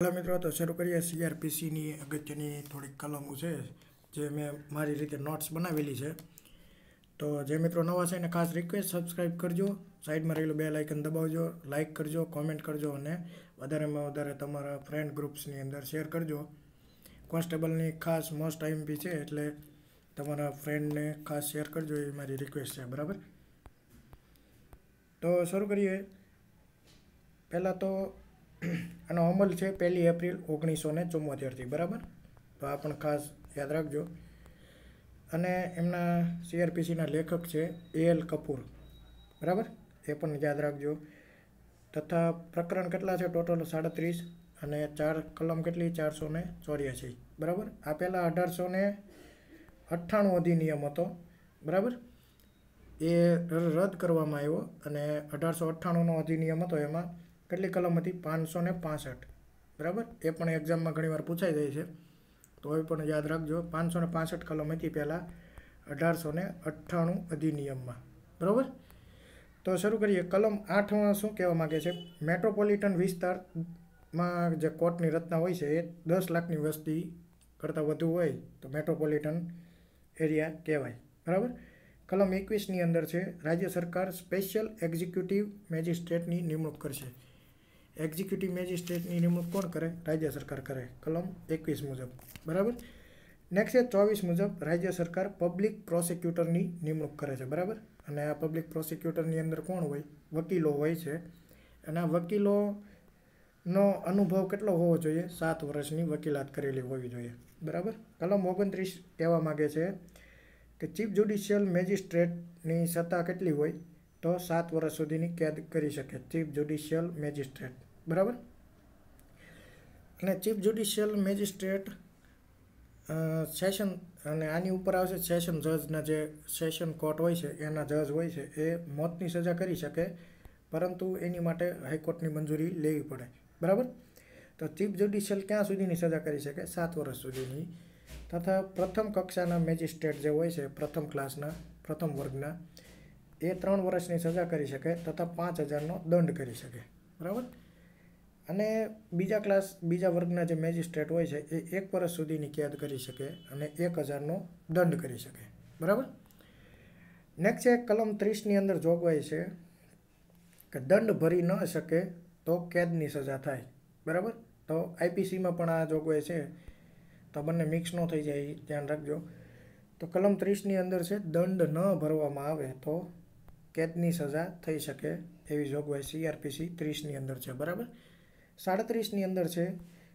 Hello મિત્રો, તો શરૂ કરીએ સીઆરપીસીની અગત્યની થોડીક કલમો છે, જે મેં મારી રીતે નોટ્સ બનાવેલી છે. તો જે મિત્રો નવા છે એને ખાસ રિક્વેસ્ટ સબસ્ક્રાઈબ કરજો, સાઈડમાં રહેલું બે લાઇકન દબાવજો લાઇક કરજો કોમેન્ટ કરજો અને વધારેમાં વધારે તમારા ફ્રેન્ડ ગ્રુપ્સની અંદર શેર કરજો. કોન્સ્ટેબલની ખાસ મોસ્ટ આઈએમપી છે, એટલે તમારા ફ્રેન્ડને ખાસ શેર કરજો એ મારી રિક્વેસ્ટ છે, બરાબર? તો શરૂ કરીએ. પહેલાં તો આનો અમલ છે પહેલી એપ્રિલ ઓગણીસો ને ચુમ્મોતેરથી બરાબર? તો આ પણ ખાસ યાદ રાખજો. અને એમના સીઆરપીસીના લેખક છે એ એલ કપૂર, બરાબર? એ પણ યાદ રાખજો. તથા પ્રકરણ કેટલા છે ટોટલ? સાડત્રીસ અને ચાર કલમ કેટલી? ચારસો ને ચોર્યાસી, બરાબર? આ પહેલાં અઢારસો ને અઠ્ઠાણું અધિનિયમ હતો, બરાબર? એ રદ કરવામાં આવ્યો અને અઢારસો અઠ્ઠાણુંનો અધિનિયમ હતો એમાં. કેટલી કલમ હતી? પાંચસો ને પાસઠ. બરાબર? એ પણ એક્ઝામમાં ઘણીવાર પૂછાઈ જાય છે. તો એ પણ યાદ રાખજો, પાંચસો ને પાસઠ કલમ હતી પહેલાં અઢારસો ને અઠ્ઠાણું અધિનિયમમાં. બરાબર? તો શરૂ કરીએ. કલમ આઠમાં શું કહેવા માગે છે? મેટ્રોપોલિટન વિસ્તારમાં જે કોર્ટની રચના હોય છે, એ દસ લાખની વસ્તી કરતાં વધુ હોય તો મેટ્રોપોલિટન એરિયા કહેવાય. બરાબર? કલમ એકવીસની અંદર છે, રાજ્ય સરકાર સ્પેશિયલ એક્ઝિક્યુટિવ મેજિસ્ટ્રેટની નિમણૂક કરશે. એક્ઝિક્યુટિવ મેજિસ્ટ્રેટની નિમણૂક કોણ કરે? રાજ્ય સરકાર કરે. કલમ એકવીસ મુજબ. બરાબર? નેક્સ્ટ છે ચોવીસ મુજબ રાજ્ય સરકાર પબ્લિક પ્રોસિક્યુટરની નિમણૂક કરે છે. બરાબર? અને આ પબ્લિક પ્રોસિક્યુટરની અંદર કોણ હોય? વકીલો હોય છે. અને આ વકીલોનો અનુભવ કેટલો હોવો જોઈએ? સાત વર્ષની વકીલાત કરેલી હોવી જોઈએ. બરાબર? કલમ ઓગણત્રીસ કહેવા માગે છે કે ચીફ જ્યુડિશિયલ મેજિસ્ટ્રેટની સત્તા કેટલી હોય? તો સાત વર્ષ સુધીની કેદ કરી શકે. Chief judicial magistrate. બરાબર? અને ચીફ જ્યુડિશિયલ મેજિસ્ટ્રેટ સેશન અને આની ઉપર આવશે સેશન જજના જે સેશન કોર્ટ હોય છે, એના જજ હોય છે, એ મોતની સજા કરી શકે, પરંતુ એની માટે હાઈકોર્ટની મંજૂરી લેવી પડે. બરાબર? તો ચીફ જ્યુડિશિયલ ક્યાં સુધીની સજા કરી શકે? સાત વર્ષ સુધીની. તથા પ્રથમ કક્ષાના મેજિસ્ટ્રેટ જે હોય છે, પ્રથમ ક્લાસના પ્રથમ વર્ગના, એ ત્રણ વર્ષની સજા કરી શકે, તથા પાંચ હજારનો દંડ કરી શકે. બરાબર? અને બીજા ક્લાસ, બીજા વર્ગના જે મેજિસ્ટ્રેટ હોય છે, એ એક વર્ષ સુધીની કેદ કરી શકે અને એક હજારનો દંડ કરી શકે. બરાબર? નેક્સ્ટ છે, કલમ ત્રીસની અંદર જોગવાઈ છે કે દંડ ભરી ન શકે તો કેદની સજા થાય. બરાબર? તો આઈપીસીમાં પણ આ જોગવાઈ છે. તો બંને મિક્સ ન થઈ જાય, ધ્યાન રાખજો. તો કલમ ત્રીસની અંદર છે, દંડ ન ભરવામાં આવે તો કેદની સજા થઈ શકે એવી જોગવાઈ સીઆરપીસી ત્રીસની અંદર છે. બરાબર? સાડત્રીસની અંદર છે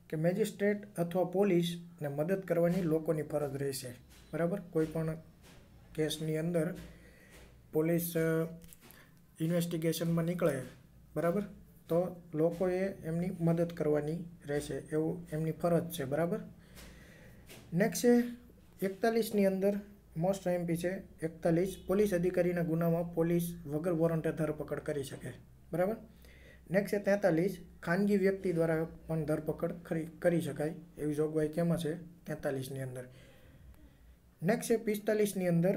કે મેજિસ્ટ્રેટ અથવા પોલીસને મદદ કરવાની લોકોની ફરજ રહેશે. બરાબર? કોઈ પણ કેસની અંદર પોલીસ ઇન્વેસ્ટિગેશનમાં નીકળે, બરાબર? તો લોકોએ એમની મદદ કરવાની રહેશે. એવું એમની ફરજ છે, બરાબર? નેક્સ્ટ છે, એકતાલીસની અંદર મોસ્ટ એમપી છે, એકતાલીસ પોલીસ અધિકારીના ગુનામાં પોલીસ વગર વોરંટે ધરપકડ કરી શકે. બરાબર? નેક્સ્ટ છે તેતાલીસ. ખાનગી વ્યક્તિ દ્વારા પણ ધરપકડ કરી શકાય એવી જોગવાઈ કેમાં છે તેતાલીસની અંદર. નેક્સ્ટ છે પિસ્તાલીસની અંદર.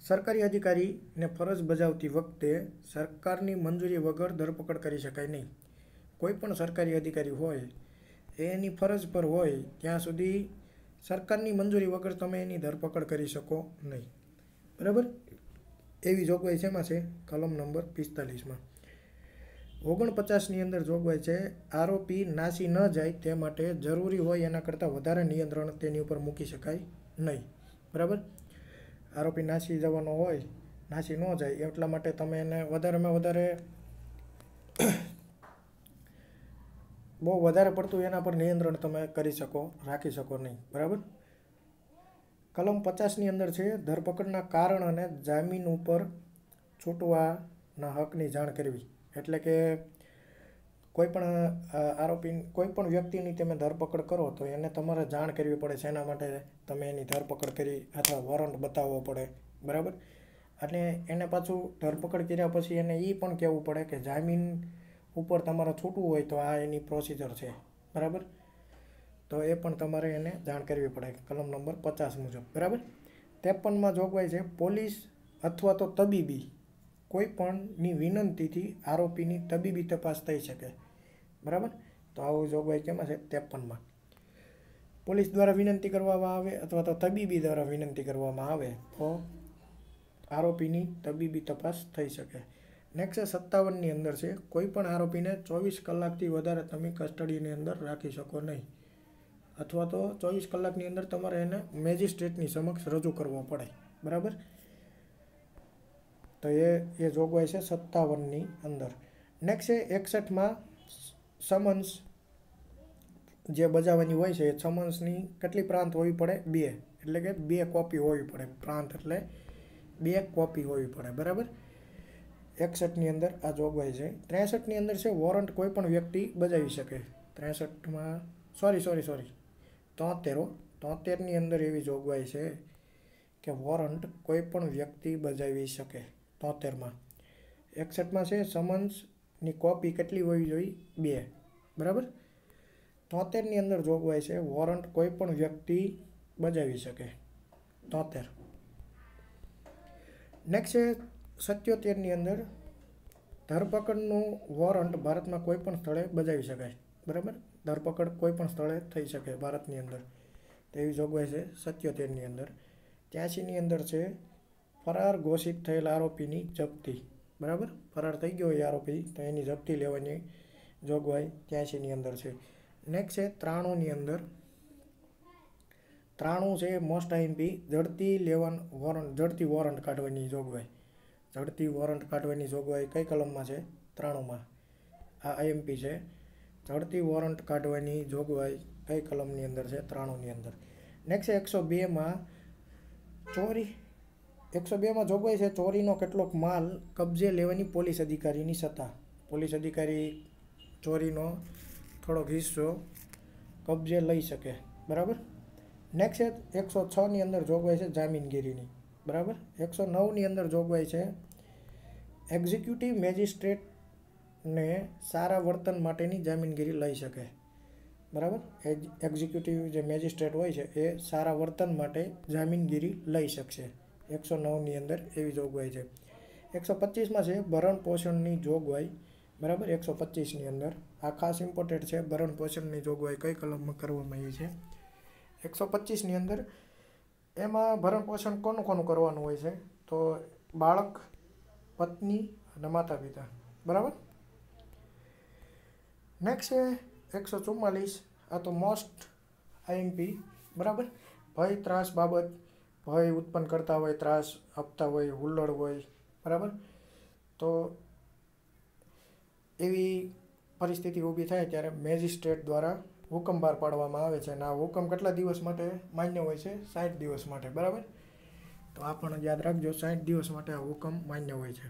સરકારી અધિકારીને ફરજ બજાવતી વખતે સરકારની મંજૂરી વગર ધરપકડ કરી શકાય નહીં. કોઈ પણ સરકારી અધિકારી હોય, એની ફરજ પર હોય, ત્યાં સુધી સરકારની મંજૂરી વગર તમે એની ધરપકડ કરી શકો નહીં. બરાબર? એવી જોગવાઈ શેમાં છે? કલમ નંબર પિસ્તાલીસમાં. ઓગણપચાસની અંદર જોગવાઈ છે. આરોપી નાસી ન જાય તે માટે જરૂરી હોય એના કરતાં વધારે નિયંત્રણ તેની ઉપર મૂકી શકાય નહીં. બરાબર? આરોપી નાસી જવાનો હોય, નાસી ન જાય એટલા માટે તમે એને વધારેમાં વધારે બહુ વધારે પડતું એના પર નિયંત્રણ તમે કરી શકો, રાખી શકો નહીં. બરાબર? કલમ પચાસની અંદર છે, ધરપકડના કારણ અને જામીન ઉપર છૂટવાના હકની જાણ કરવી. એટલે કે કોઈ પણ આરોપી, કોઈ પણ વ્યક્તિની તમે ધરપકડ કરો તો એને તમારે જાણ કરવી પડે છે. એના માટે તમે એની ધરપકડ કરી અથવા વોરંટ બતાવવો પડે. બરાબર? અને એને પાછું ધરપકડ કર્યા પછી એને એ પણ કહેવું પડે કે જામીન ઉપર તમારે છૂટવું હોય તો આ એની પ્રોસિજર છે. બરાબર? તો એ પણ તમારે એને જાણ કરવી પડે કલમ નંબર પચાસ મુજબ. બરાબર? ત્રેપનમાં જોગવાઈ છે, પોલીસ અથવા તો તબીબી કોઈ પણની વિનંતીથી આરોપીની તબીબી તપાસ થઈ શકે. બરાબર? તો આવું જોગવાઈ કેમાં છે ત્રેપનમાં. પોલીસ દ્વારા વિનંતી કરવામાં આવે અથવા તો તબીબી દ્વારા વિનંતી કરવામાં આવે તો આરોપીની તબીબી તપાસ થઈ શકે. નેક્સ્ટ સત્તાવનની અંદર છે કોઈ પણ આરોપીને ચોવીસ કલાકથી વધારે તમે કસ્ટડીની અંદર રાખી શકો નહીં. અથવા તો ચોવીસ કલાકની અંદર તમારે એને મેજિસ્ટ્રેટની સમક્ષ રજૂ કરવો પડે. બરાબર? તો એ એ જોગવાઈ છે સત્તાવનની અંદર. નેક્સ્ટ છે એકસઠમાં સમન્સ જે બજાવવાની હોય છે, એ સમન્સની કેટલી પ્રાંત હોવી પડે? બે. એટલે કે બે કોપી હોવી પડે. પ્રાંત એટલે બે કોપી હોવી પડે. બરાબર? એકસઠની અંદર આ જોગવાઈ છે. ત્રેસઠની અંદર છે વોરંટ કોઈ પણ વ્યક્તિ બજાવી શકે. ત્રેસઠમાં સોરી સોરી સોરી તોતેરો. તોતેરની અંદર એવી જોગવાઈ છે કે વોરંટ કોઈ પણ વ્યક્તિ બજાવી શકે. તોતેરમાં. એકસઠમાં છે સમન્સની કોપી કેટલી હોવી જોઈએ? બે. બરાબર? તોતેરની અંદર જોગવાઈ છે વોરંટ કોઈ પણ વ્યક્તિ બજાવી શકે. તોતેર. નેક્સ્ટ છે, સત્યોતેરની અંદર ધરપકડનું વોરંટ ભારતમાં કોઈ પણ સ્થળે બજાવી શકાય. બરાબર? ધરપકડ કોઈ પણ સ્થળે થઈ શકે ભારતની અંદર. તેવી જોગવાઈ છે સત્યોતેરની અંદર. ત્યાંસીની અંદર છે ફરાર ઘોષિત થયેલ આરોપીની જપ્તી. બરાબર? ફરાર થઈ ગયો એ આરોપી, તો એની જપ્તી લેવાની જોગવાઈ ત્યાંસીની અંદર છે. નેક્સ્ટ છે ત્રાણુંની અંદર. ત્રાણું છે મોસ્ટ આઈમ્પી ઝડપી લેવન વોરંટ ઝડપી વોરંટ કાઢવાની જોગવાઈ. ઝડપી વોરંટ કાઢવાની જોગવાઈ કઈ કલમમાં છે? ત્રાણુંમાં. આ આઈએમપી છે. ઝડપી વોરંટ કાઢવાની જોગવાઈ કઈ કલમની અંદર છે? ત્રાણુંની અંદર. નેક્સ્ટ એકસો બેમાં ચોરી એકસો બેમાં જોગવાઈ છે, ચોરીનો કેટલોક માલ કબજે લેવાની પોલીસ અધિકારીની સત્તા. પોલીસ અધિકારી ચોરીનો થોડોક હિસ્સો કબજે લઈ શકે. બરાબર? નેક્સ્ટ એકસો છની અંદર જોગવાઈ છે, જામીનગીરીની. બરાબર? એકસો નવની અંદર જોગવાઈ છે, એક્ઝિક્યુટિવ મેજિસ્ટ્રેટને સારા વર્તન માટેની જામીનગીરી લઈ શકે. બરાબર? એક્ઝિક્યુટિવ જે મેજિસ્ટ્રેટ હોય છે, એ સારા વર્તન માટે જામીનગીરી લઈ શકશે. એકસો નવની અંદર એવી જોગવાઈ છે. એકસો પચીસમાં છે ભરણ પોષણની જોગવાઈ. બરાબર? એકસો પચીસની અંદર. આ ખાસ ઇમ્પોર્ટેન્ટ છે. ભરણ પોષણની જોગવાઈ કઈ કલમમાં કરવામાં આવી છે? એકસો પચીસની અંદર. એમાં ભરણ પોષણ કોનું કોનું કરવાનું હોય છે? તો બાળક, પત્ની અને માતા પિતા બરાબર? નેક્સ્ટ છે એકસો ચુમ્માલીસ આ તો મોસ્ટ આઈએમપી બરાબર? ભય ત્રાસ બાબત ભય ઉત્પન્ન કરતા હોય, ત્રાસ આપતા હોય, હુલ્લડ હોય, બરાબર? તો એવી પરિસ્થિતિ ઊભી થાય ત્યારે મેજિસ્ટ્રેટ દ્વારા હુકમ બહાર પાડવામાં આવે છે અને આ હુકમ કેટલા દિવસ માટે માન્ય હોય છે? સાઠ દિવસ માટે, બરાબર? તો આ પણ યાદ રાખજો, સાઠ દિવસ માટે આ હુકમ માન્ય હોય છે.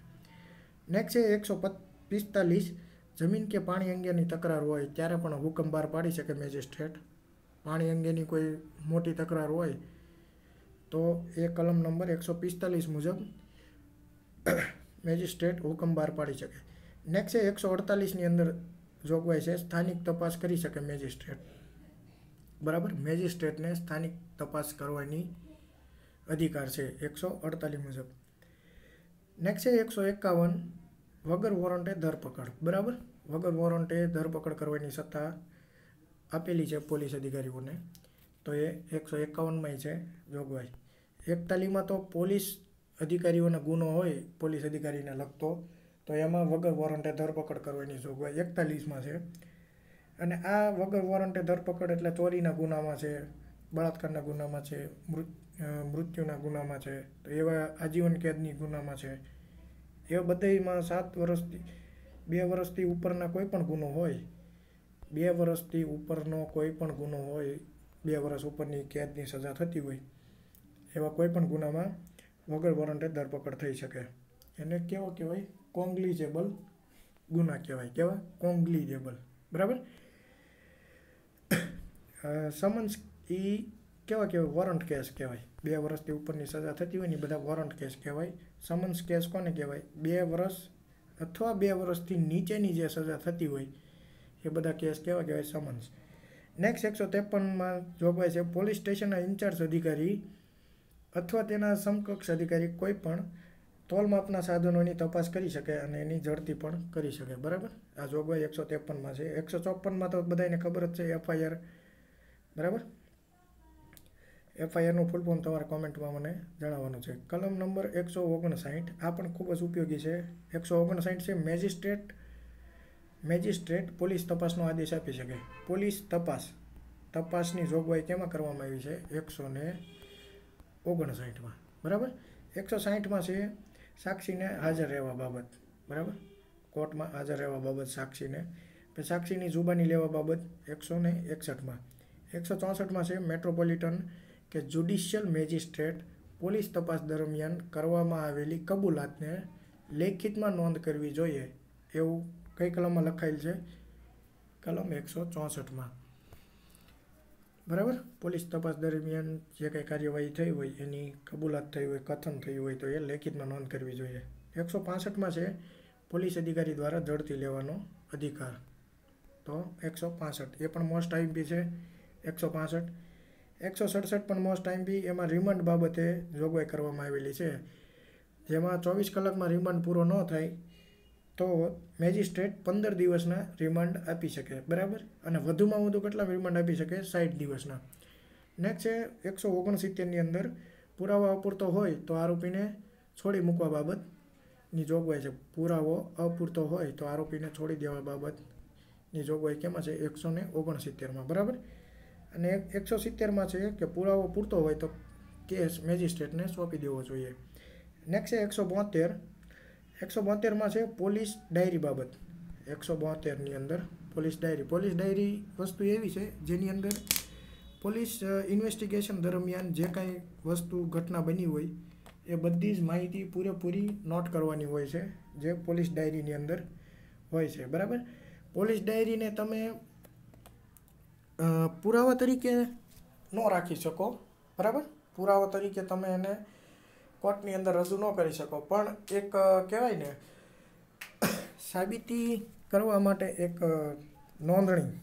નેક્સ્ટ છે એકસો પિસ્તાલીસ, જમીન કે પાણી અંગેની તકરાર હોય, ત્યારે પણ હુકમ બહાર પાડી શકે મેજિસ્ટ્રેટ. પાણી અંગેની કોઈ મોટી તકરાર હોય તો એ કલમ નંબર એકસો પિસ્તાલીસ મુજબ મેજિસ્ટ્રેટ હુકમ બહાર પાડી શકે. નેક્સ્ટ છે એકસો અડતાલીસની અંદર જોગવાઈ છે, સ્થાનિક તપાસ કરી શકે મેજિસ્ટ્રેટ. બરાબર? મેજિસ્ટ્રેટને સ્થાનિક તપાસ કરવાની અધિકાર છે, એકસો અડતાલીસ મુજબ. નેક્સ્ટ છે એકસો એકાવન, વગર વોરંટે ધરપકડ. બરાબર? વગર વોરંટે ધરપકડ કરવાની સત્તા આપેલી છે પોલીસ અધિકારીઓને. તો એ એકસો એકાવનમાં છે, જોગવાઈ. એકતાલીસમાં તો પોલીસ અધિકારીઓનો ગુનો હોય, પોલીસ અધિકારીને લગતો, તો એમાં વગર વોરંટે ધરપકડ કરવાની જોગવાઈ એકતાલીસમાં છે. અને આ વગર વોરંટે ધરપકડ એટલે ચોરીના ગુનામાં છે, બળાત્કારના ગુનામાં છે મૃત્યુના ગુનામાં છે, તો એવા આજીવન કેદની ગુનામાં છે. એવા બધામાં સાત વર્ષથી, બે વર્ષથી ઉપરના કોઈ પણ ગુનો હોય, બે વર્ષથી ઉપરનો કોઈ પણ ગુનો હોય, બે વર્ષ ઉપરની કેદની સજા થતી હોય એવા કોઈ પણ ગુનામાં વગર વોરંટે ધરપકડ થઈ શકે. એને કેવો કહેવાય? કોંગ્લિજેબલ ગુના કહેવાય. કેવા? કોંગ્લિજેબલ બરાબર? સમન્સ એ કેવા કહેવાય? વોરંટ કેસ કહેવાય. બે વર્ષથી ઉપરની સજા થતી હોય ને બધા વોરંટ કેસ કહેવાય. સમન્સ કેસ કોને કહેવાય? બે વર્ષ અથવા બે વર્ષથી નીચેની જે સજા થતી હોય, એ બધા કેસ કેવા કહેવાય? સમન્સ નેક્સ્ટ એકસો ત્રેપનમાં જોગવાઈ છે. પોલીસ સ્ટેશનના ઇન્ચાર્જ અધિકારી અથવા તેના સમકક્ષ અધિકારી કોઈ પણ તોલમાપના સાધનોની તપાસ કરી શકે અને એની ઝડપી પણ કરી શકે. બરાબર? આ જોગવાઈ એકસો ત્રેપનમાં છે. એકસો ચોપનમાં તો બધાને ખબર જ છે, એફઆઈઆર. બરાબર? એફઆઈઆરનું ફૂલ ફોર્મ તમારા કોમેન્ટમાં મને જણાવવાનું છે. કલમ નંબર એકસો ઓગણસાઠ, આ પણ ખૂબ જ ઉપયોગી છે. એકસો ઓગણસાઠ છે, મેજિસ્ટ્રેટ મેજિસ્ટ્રેટ પોલીસ તપાસનો આદેશ આપી શકે. પોલીસ તપાસ, તપાસની જોગવાઈ કેમાં કરવામાં આવી છે? એકસો ને ઓગણસાઠમાં. બરાબર? એકસો સાઠમાં છે સાક્ષીને હાજર રહેવા બાબત. બરાબર? કોર્ટમાં હાજર રહેવા બાબત સાક્ષીને. પછી સાક્ષીની જુબાની લેવા બાબત એકસો ને એકસઠમાં. એકસો ચોસઠમાં છે મેટ્રોપોલિટન કે જ્યુડિશિયલ મેજિસ્ટ્રેટ પોલીસ તપાસ દરમિયાન કરવામાં આવેલી કબૂલાતને લેખિતમાં નોંધ કરવી જોઈએ એવું કઈ કલમમાં લખાયેલ છે? કલમ એકસો ચોસઠમાં બરાબર? પોલીસ તપાસ દરમિયાન જે કંઈ કાર્યવાહી થઈ હોય એની કબૂલાત થઈ હોય, કથન થયું હોય તો એ લેખિતમાં નોંધ કરવી જોઈએ. એકસો પાસઠમાં છે, પોલીસ અધિકારી દ્વારા ઝડપી લેવાનો અધિકાર. તો એકસો પાસઠ, એ પણ મોસ્ટ આઈમ્પી છે, એકસો પાસઠ. એકસો સડસઠ પણ મોસ્ટ આઈમ્પી એમાં રિમાન્ડ બાબતે જોગવાઈ કરવામાં આવેલી છે. જેમાં ચોવીસ કલાકમાં રિમાન્ડ પૂરો ન થાય તો મેજિસ્ટ્રેટ પંદર દિવસના રિમાન્ડ આપી શકે, બરાબર? અને વધુમાં વધુ કેટલા રિમાન્ડ આપી શકે? સાઠ દિવસના. નેક્સ્ટ છે, એકસો ઓગણસિત્તેરની અંદર પુરાવા અપૂરતો હોય તો આરોપીને છોડી મૂકવા બાબતની જોગવાઈ છે. પુરાવો અપૂરતો હોય તો આરોપીને છોડી દેવા બાબતની જોગવાઈ કેમાં છે? એકસો ને ઓગણસિત્તેરમાં, બરાબર? અને એકસો સિત્તેરમાં છે કે પુરાવો પૂરતો હોય તો કેસ મેજિસ્ટ્રેટને સોંપી દેવો જોઈએ. નેક્સ્ટ છે, એકસો બોતેર એકસો બોતેરમાં છે પોલીસ ડાયરી બાબત. એકસો બોતેરની અંદર પોલીસ ડાયરી. પોલીસ ડાયરી વસ્તુ એવી છે જેની અંદર પોલીસ ઇન્વેસ્ટિગેશન દરમિયાન જે કાંઈ વસ્તુ, ઘટના બની હોય એ બધી જ માહિતી પૂરેપૂરી નોટ કરવાની હોય છે જે પોલીસ ડાયરીની અંદર હોય છે. બરાબર? પોલીસ ડાયરીને તમે પુરાવા તરીકે ન રાખી શકો. બરાબર? પુરાવા તરીકે તમે એને કોર્ટની અંદર રજૂ ન કરી શકો. પણ એક કહેવાય ને, સાબિતી કરવા માટે એક નોંધણી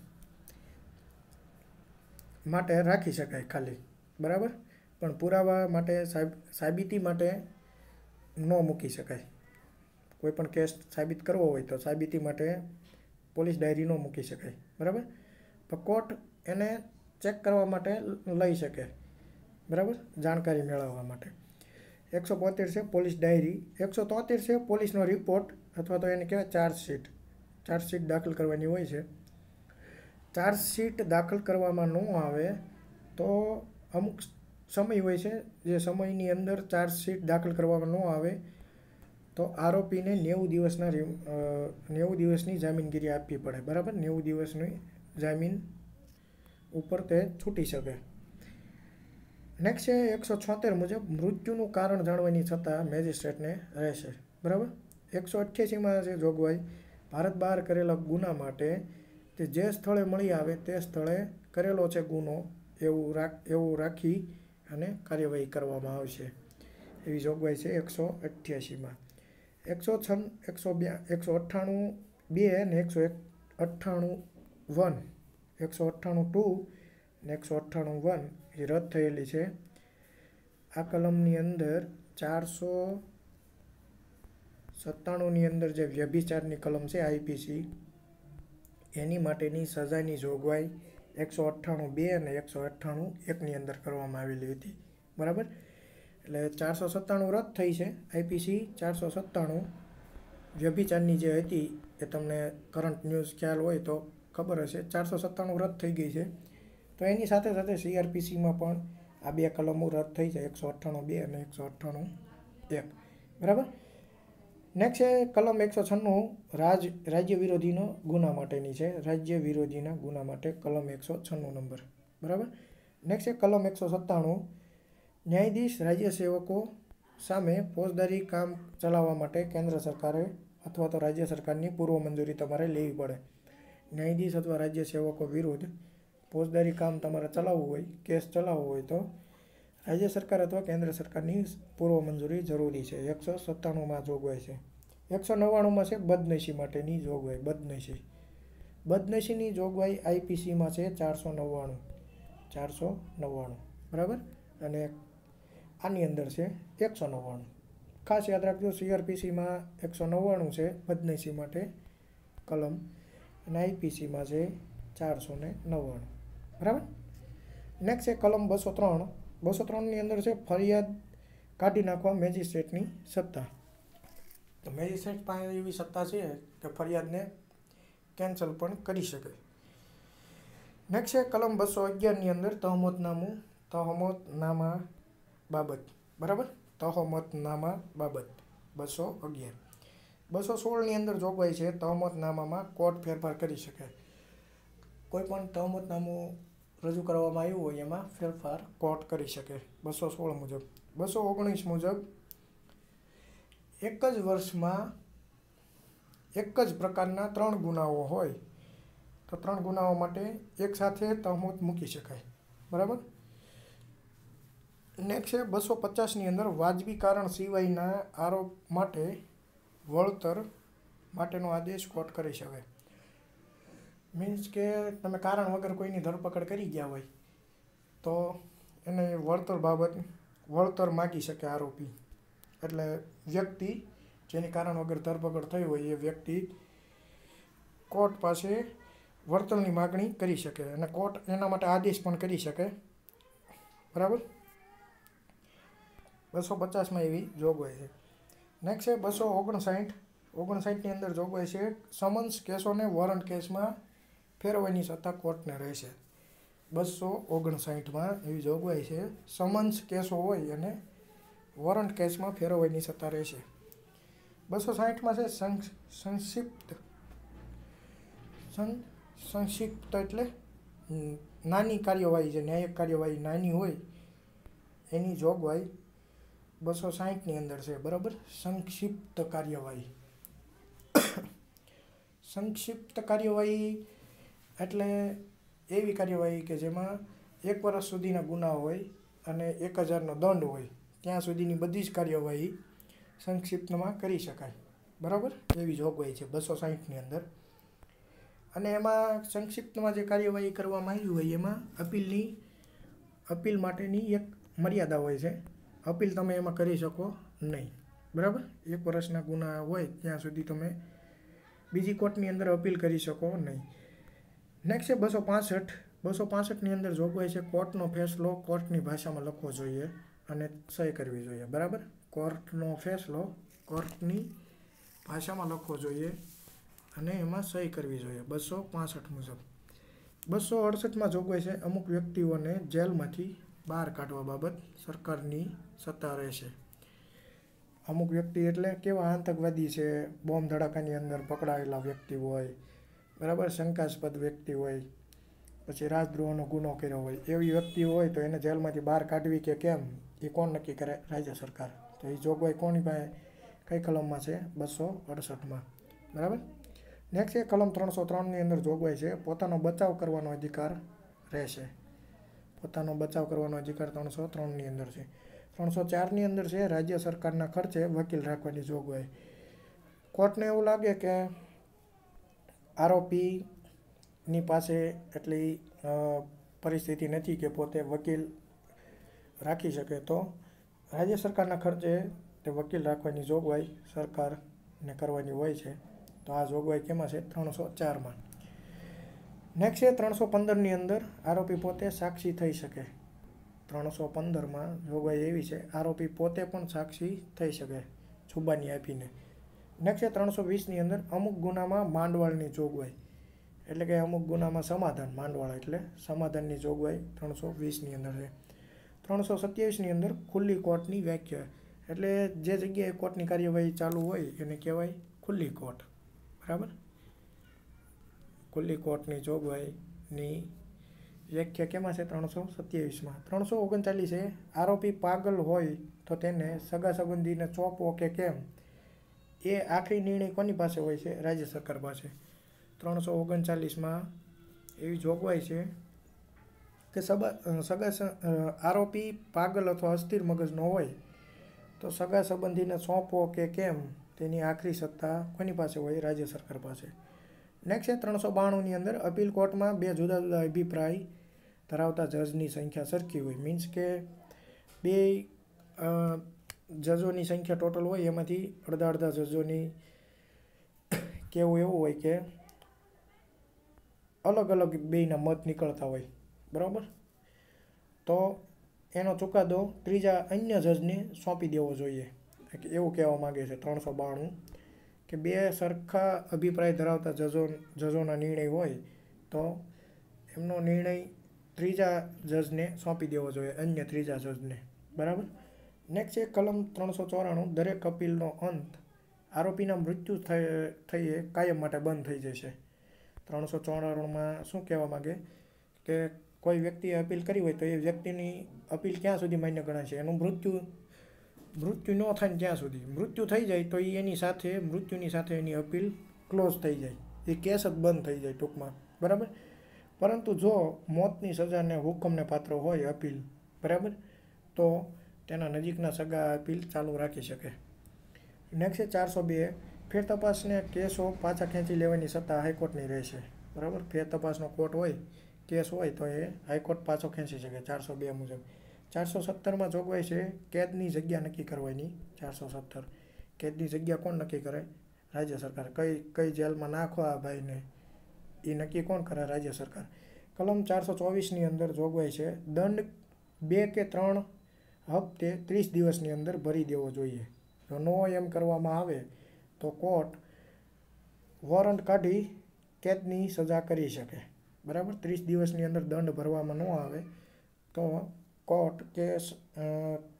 માટે રાખી શકાય ખાલી. બરાબર? પણ પુરાવા માટે સાબિતી માટે ન મૂકી શકાય. કોઈ પણ કેસ સાબિત કરવો હોય તો સાબિતી માટે પોલીસ ડાયરી ન મૂકી શકાય. બરાબર? પણ કોર્ટ એને ચેક કરવા માટે લઈ શકે. બરાબર? જાણકારી મેળવવા માટે. એકસો બોતેર છે પોલીસ ડાયરી, એકસો તોતેર છે પોલીસનો રિપોર્ટ અથવા તો એને કહેવાય ચાર્જશીટ ચાર્જશીટ દાખલ કરવાની હોય છે. ચાર્જશીટ દાખલ કરવામાં ન આવે તો અમુક સમય હોય છે જે સમયની અંદર ચાર્જશીટ દાખલ કરવામાં ન આવે તો આરોપીને નેવું દિવસના નેવું દિવસની જામીનગીરી આપવી પડે. બરાબર? નેવું દિવસની જામીન ઉપર તે છૂટી શકે. નેક્સ્ટ છે, એકસો છોતેર મુજબ મૃત્યુનું કારણ જાણવાની છતાં મેજિસ્ટ્રેટને રહેશે. બરાબર? એકસો અઠ્યાસીમાં છે જોગવાઈ. ભારત બહાર કરેલા ગુના માટે તે જે સ્થળે મળી આવે તે સ્થળે કરેલો છે ગુનો એવું રાખ, એવું રાખી અને કાર્યવાહી કરવામાં આવશે. એવી જોગવાઈ છે એકસો અઠ્યાસીમાં. એકસો છન એકસો બે, એકસો અઠ્ઠાણું બે ને એકસો એક અઠ્ઠાણું વન. એકસો અઠ્ઠાણું ટુ ને એકસો અઠ્ઠાણું વન. એ રદ થયેલી છે. આ કલમની અંદર ચારસો સત્તાણુંની અંદર જે વ્યભિચારની કલમ છે આઈપીસી એની માટેની સજાની જોગવાઈ એકસો અઠ્ઠાણું બે અને એકસો અઠ્ઠાણું એકની અંદર કરવામાં આવેલી હતી. બરાબર? એટલે ચારસો સત્તાણું રદ થઈ છે. આઈપીસી ચારસો સત્તાણું વ્યભિચારની જે હતી એ તમને કરંટ ન્યૂઝ ખ્યાલ હોય તો ખબર હશે. ચારસો સત્તાણું રદ થઈ ગઈ છે. તો એની સાથે સાથે સીઆરપીસીમાં પણ આ બે કલમો રદ થઈ છે એકસો અઠ્ઠાણું બે અને એકસો અઠ્ઠાણું એક. બરાબર? નેક્સ્ટ છે કલમ એકસો છન્નું, રાજ, રાજ્ય વિરોધીનો ગુના માટેની છે. રાજ્ય વિરોધીના ગુના માટે કલમ એકસો છન્નું નંબર. બરાબર? નેક્સ્ટ છે કલમ એકસો સત્તાણું, ન્યાયાધીશ, રાજ્ય સેવકો સામે ફોજદારી કામ ચલાવવા માટે કેન્દ્ર સરકારે અથવા તો રાજ્ય સરકારની પૂર્વ મંજૂરી તમારે લેવી પડે. ન્યાયાધીશ અથવા રાજ્ય સેવકો વિરુદ્ધ ફોજદારી કામ તમારે ચલાવવું હોય, કેસ ચલાવવો હોય તો રાજ્ય સરકાર અથવા કેન્દ્ર સરકારની પૂર્વ મંજૂરી જરૂરી છે. એકસો સત્તાણુંમાં જોગવાઈ છે. એકસો નવ્વાણુંમાં છે બદનશી માટેની જોગવાઈ બદનશી બદનશીની જોગવાઈ આઈપીસીમાં છે ચારસો નવ્વાણું. ચારસો નવ્વાણું. બરાબર? અને આની અંદર છે એકસો નવ્વાણું. ખાસ યાદ રાખજો, સીઆરપીસીમાં એકસો નવ્વાણું છે બદનૈશી માટે કલમ અને આઈપીસીમાં છે ચારસો ને નવ્વાણું. બરાબર? નેક્સ્ટ છે કલમ બસો ત્રણ. બસો ત્રણની અંદર છે ફરિયાદ કાઢી નાખવા મેજિસ્ટ્રેટની સત્તા. તો મેજિસ્ટ્રેટ પાસે એવી સત્તા છે કે ફરિયાદને કેન્સલ પણ કરી શકે. નેક્સ્ટ છે કલમ બસો અગિયારની અંદર તહમતનામું. તહમતનામા બાબત. બરાબર? તહમતનામા બાબત. બસો અગિયાર. બસો સોળની અંદર જોગવાઈ છે તહમતનામામાં કોર્ટ ફેરફાર કરી શકે. કોઈ પણ તહમતનામું રજૂ કરવામાં આવ્યું હોય એમાં ફેરફાર કોર્ટ કરી શકે, બસો સોળ મુજબ. બસો ઓગણીસ મુજબ એક જ વર્ષમાં એક જ પ્રકારના ત્રણ ગુનાઓ હોય, તો ત્રણ ગુનાઓ માટે એકસાથે તહમત મૂકી શકાય. બરાબર? નેક્સ્ટ છે, બસો પચાસની અંદર વાજબી કારણ સિવાયના આરોપ માટે વળતર માટેનો આદેશ કોર્ટ કરી શકે. મીન્સ કે તમે કારણ વગર કોઈની ધરપકડ કરી ગયા હોય, તો એને વળતર બાબત, વળતર માગી શકે આરોપી. એટલે વ્યક્તિ જેની કારણ વગર ધરપકડ થઈ હોય, એ વ્યક્તિ કોર્ટ પાસે વળતરની માગણી કરી શકે અને કોર્ટ એના માટે આદેશ પણ કરી શકે. બરાબર? બસો પચાસમાં એવી જોગવાઈ છે. નેક્સ્ટ છે બસો ઓગણસાઠ. ઓગણસાઠની અંદર જોગવાઈ છે સમન્સ કેસોને વોરંટ કેસમાં ફેરવવાની સત્તા કોર્ટને રહેશે બસો ઓગણસાઠમાં એવી જોગવાઈ છે, સમન્સ કેસો હોય અને વોરંટ કેસમાં ફેરવવાની સત્તા રહેશે બસો સાઠમાં છે સંક્ષિપ્ત સંક્ષિપ્ત એટલે નાની કાર્યવાહી જે ન્યાયિક કાર્યવાહી નાની હોય એની જોગવાઈ બસો સાહીઠની અંદર છે, બરાબર? સંક્ષિપ્ત કાર્યવાહી. સંક્ષિપ્ત કાર્યવાહી એટલે એવી કાર્યવાહી કે જેમાં એક વર્ષ સુધીના ગુના હોય અને એક હજારનો દંડ હોય, ત્યાં સુધીની બધી જ કાર્યવાહી સંક્ષિપ્તમાં કરી શકાય. બરાબર? એવી જોગવાઈ છે બસો સાહીઠની અંદર. અને એમાં સંક્ષિપ્તમાં જે કાર્યવાહી કરવામાં આવી હોય, એમાં અપીલની, અપીલ માટેની એક મર્યાદા હોય છે. અપીલ તમે એમાં કરી શકો નહીં. બરાબર? એક વર્ષના ગુના હોય, ત્યાં સુધી તમે બીજી કોર્ટની અંદર અપીલ કરી શકો નહીં. નેક્સ્ટ છે બસો પાસઠ. બસો પાસઠની અંદર જોગવાઈ છે કોર્ટનો ફેસલો કોર્ટની ભાષામાં લખવો જોઈએ અને સહી કરવી જોઈએ. બરાબર? કોર્ટનો ફેસલો કોર્ટની ભાષામાં લખવો જોઈએ અને એમાં સહી કરવી જોઈએ. બસો પાસઠ મુજબ. બસો અડસઠમાં જોગવાઈ છે અમુક વ્યક્તિઓને જેલમાંથી બહાર કાઢવા બાબત સરકારની સત્તા રહેશે. અમુક વ્યક્તિ એટલે કેવા આતંકવાદી છે, બોમ્બ ધડાકાની અંદર પકડાયેલા વ્યક્તિ હોય બરાબર? શંકાસ્પદ વ્યક્તિ હોય, પછી રાજદ્રોહનો ગુનો કર્યો હોય, એવી વ્યક્તિ હોય તો એને જેલમાંથી બહાર કાઢવી કે કેમ? એ કોણ નક્કી કરે? રાજ્ય સરકાર. તો એ જોગવાઈ કોની પાસે? કઈ કલમમાં છે? બસો અડસઠમાં. બરાબર? નેક્સ્ટ એ કલમ ત્રણસો ત્રણની અંદર જોગવાઈ છે. પોતાનો બચાવ કરવાનો અધિકાર રહેશે. પોતાનો બચાવ કરવાનો અધિકાર ત્રણસો ત્રણની અંદર છે. ત્રણસો ચારની અંદર છે, રાજ્ય સરકારના ખર્ચે વકીલ રાખવાની જોગવાઈ. કોર્ટને એવું લાગે કે આરોપીની પાસે એટલી પરિસ્થિતિ નથી કે પોતે વકીલ રાખી શકે. તો રાજ્ય સરકારના ખર્ચે તે વકીલ રાખવાની જોગવાઈ સરકારને કરવાની હોય છે. તો આ જોગવાઈ કેમાં છે? ત્રણસો ચારમાં. નેક્સ્ટ છે, ત્રણસો પંદરની અંદર આરોપી પોતે સાક્ષી થઈ શકે. ત્રણસો પંદરમાં જોગવાઈ એવી છે, આરોપી પોતે પણ સાક્ષી થઈ શકે છુબાની આપીને. નેક્સ્ટ છે ત્રણસો વીસની અંદર અમુક ગુનામાં માંડવાળની જોગવાઈ. એટલે કે અમુક ગુનામાં સમાધાન, માંડવાળ એટલે સમાધાનની જોગવાઈ ત્રણસો વીસની અંદર છે. ત્રણસો સત્યાવીસની અંદર ખુલ્લી કોર્ટની વ્યાખ્યા. એટલે જે જગ્યાએ કોર્ટની કાર્યવાહી ચાલુ હોય એને કહેવાય ખુલ્લી કોર્ટ. બરાબર? ખુલ્લી કોર્ટની જોગવાઈની વ્યાખ્યા કેમાં છે ત્રણસો સત્યાવીસમાં? ત્રણસો ઓગણચાલીસે આરોપી પાગલ હોય તો તેને સગા સંબંધીને ચોપવો કે કેમ? એ આખરી નિર્ણય કોની પાસે હોય છે? રાજ્ય સરકાર પાસે. ત્રણસો ઓગણચાલીસમાં એવી જોગવાઈ છે કે સબા સગા આરોપી પાગલ અથવા અસ્થિર મગજનો હોય તો સગા સંબંધીને સોંપવો કે કેમ તેની આખરી સત્તા કોની પાસે હોય? રાજ્ય સરકાર પાસે. નેક્સ્ટ છે ત્રણસો બાણુંની અંદર અપીલ કોર્ટમાં બે જુદા જુદા અભિપ્રાય ધરાવતા જજની સંખ્યા સરખી હોય. મીન્સ કે બે જજોની સંખ્યા ટોટલ હોય એમાંથી અડધા અડધા જજોની કેવું એવું હોય કે અલગ અલગ બેયના મત નીકળતા હોય. બરાબર? તો એનો ચુકાદો ત્રીજા અન્ય જજને સોંપી દેવો જોઈએ. એવું કહેવા માગે છે ત્રણસો બાણું કે બે સરખા અભિપ્રાય ધરાવતા જજો જજોના નિર્ણય હોય તો એમનો નિર્ણય ત્રીજા જજને સોંપી દેવો જોઈએ, અન્ય ત્રીજા જજને. બરાબર? નેક્સ્ટ છે કલમ ત્રણસો ચોરાણું, દરેક અપીલનો અંત. આરોપીના મૃત્યુ થઈએ કાયમ માટે બંધ થઈ જશે. ત્રણસો ચોરાણુંમાં શું કહેવા માગે? કે કોઈ વ્યક્તિએ અપીલ કરી હોય તો એ વ્યક્તિની અપીલ ક્યાં સુધી માન્ય ગણાશે? એનું મૃત્યુ મૃત્યુ ન થાય ત્યાં સુધી. મૃત્યુ થઈ જાય તો એ એની સાથે, મૃત્યુની સાથે એની અપીલ ક્લોઝ થઈ જાય. એ કેસ જ બંધ થઈ જાય ટૂંકમાં. બરાબર? પરંતુ જો મોતની સજાને હુકમને પાત્ર હોય અપીલ, બરાબર? તો તેના નજીકના સગા અપીલ ચાલુ રાખી શકે. નેક્સ્ટ ચારસો બે. ફેર તપાસને કેસો પાછા ખેંચી લેવાની સત્તા હાઈકોર્ટની રહેશે. બરાબર? ફેર તપાસનો કોર્ટ હોય, કેસ હોય, તો એ હાઈકોર્ટ પાછો ખેંચી શકે ચારસો બે મુજબ. ચારસો સત્તરમાં જોગવાઈ છે, કેદની જગ્યા નક્કી કરવાની? ચારસો સત્તર. કેદની જગ્યા કોણ નક્કી કરે? રાજ્ય સરકાર. કઈ કઈ જેલમાં નાખો આ ભાઈને? એ નક્કી કોણ કરે? રાજ્ય સરકાર. કલમ ચારસો ચોવીસની અંદર જોગવાઈ છે, દંડ બે કે ત્રણ હપ્તે ત્રીસ દિવસની અંદર ભરી દેવો જોઈએ. જો નો એમ કરવામાં આવે, તો કોર્ટ વોરંટ કાઢી કેદની સજા કરી શકે. બરાબર? ત્રીસ દિવસની અંદર દંડ ભરવામાં ન આવે, તો કોર્ટ કે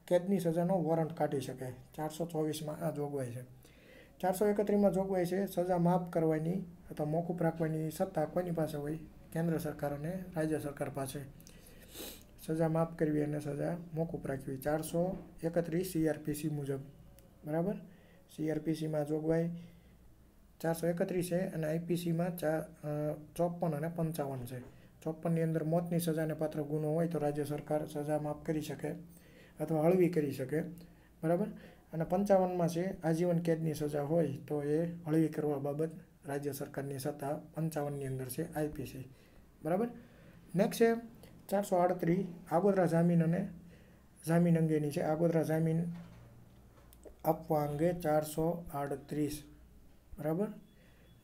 કેદની સજાનો વોરંટ કાઢી શકે. ચારસો ચોવીસમાં આ જોગવાઈ છે. ચારસો એકત્રીસમાં જોગવાઈ છે, સજા માફ કરવાની અથવા મોકૂફ રાખવાની સત્તા કોની પાસે હોય? કેન્દ્ર સરકાર અને રાજ્ય સરકાર પાસે? સજા માફ કરવી અને સજા મોકૂફ રાખવી. ચારસો એકત્રીસ સીઆરપીસી મુજબ. બરાબર? સીઆરપીસીમાં જોગવાઈ ચારસો એકત્રીસ છે અને આઈપીસીમાં ચાર ચોપન અને પંચાવન છે. ચોપનની અંદર મોતની સજાને પાત્ર ગુનો હોય તો રાજ્ય સરકાર સજા માફ કરી શકે અથવા હળવી કરી શકે. બરાબર? અને પંચાવનમાં છે આજીવન કેદની સજા હોય તો એ હળવી કરવા બાબત રાજ્ય સરકારની સત્તા પંચાવનની અંદર છે આઈપીસી બરાબર? નેક્સ્ટ છે ચારસો આડત્રીસ આગોતરા જામીન અને જામીન અંગેની છે. આગોતરા જામીન આપવા અંગે ચારસો આડત્રીસ. બરાબર?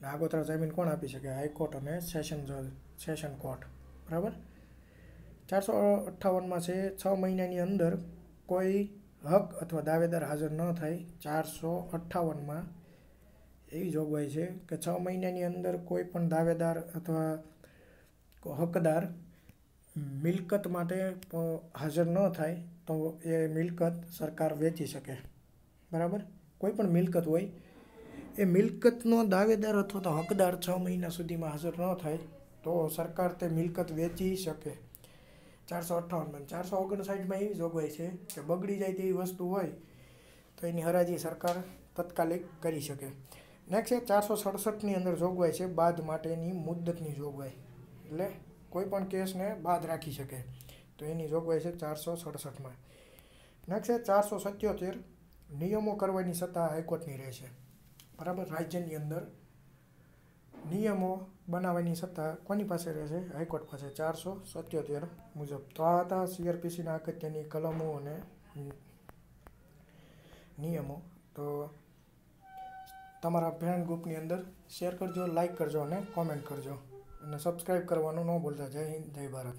આગોતરા જામીન કોણ આપી શકે? હાઈકોર્ટ અને સેશન જજ, સેશન કોર્ટ. બરાબર? ચારસો અઠ્ઠાવનમાં છે, છ મહિનાની અંદર કોઈ હક અથવા દાવેદાર હાજર ન થાય. ચારસો અઠ્ઠાવનમાં એવી જોગવાઈ છે કે છ મહિનાની અંદર કોઈ પણ દાવેદાર અથવા હકદાર મિલકત માટે હાજર ન થાય તો એ મિલકત સરકાર વેચી શકે. બરાબર? કોઈ પણ મિલકત હોય, એ મિલકતનો દાવેદાર અથવા તો હકદાર છ મહિના સુધીમાં હાજર ન થાય તો સરકાર તે મિલકત વેચી શકે. ચારસો અઠ્ઠાવનમાં ચારસો ઓગણસાઠમાં એવી જોગવાઈ છે કે બગડી જાય તેવી વસ્તુ હોય તો એની હરાજી સરકાર તત્કાલિક કરી શકે. નેક્સ્ટ છે, ચારસો સડસઠની અંદર જોગવાઈ છે બાદ માટેની મુદ્દતની જોગવાઈ. એટલે કોઈ પણ કેસને બાદ રાખી શકે. તો એની જોગવાઈ છે ચારસો સડસઠમાં. નેક્સ્ટ છે ચારસો સત્યોતેર, નિયમો કરવાની સત્તા હાઈકોર્ટની રહેશે બરાબર? રાજ્યની અંદર નિયમો બનાવવાની સત્તા કોની પાસે રહેશે હાઈકોર્ટ પાસે. ચારસો સત્યોતેર મુજબ. તો આ હતા સીઆરપીસીના અગત્યની કલમો અને નિયમો. તો તમારા ફ્રેન્ડ ગ્રુપની અંદર શેર કરજો લાઈક કરજો અને કોમેન્ટ કરજો. અને સબસ્ક્રાઈબ કરવાનું ન ભૂલતા. જય હિન્દ જય ભારત.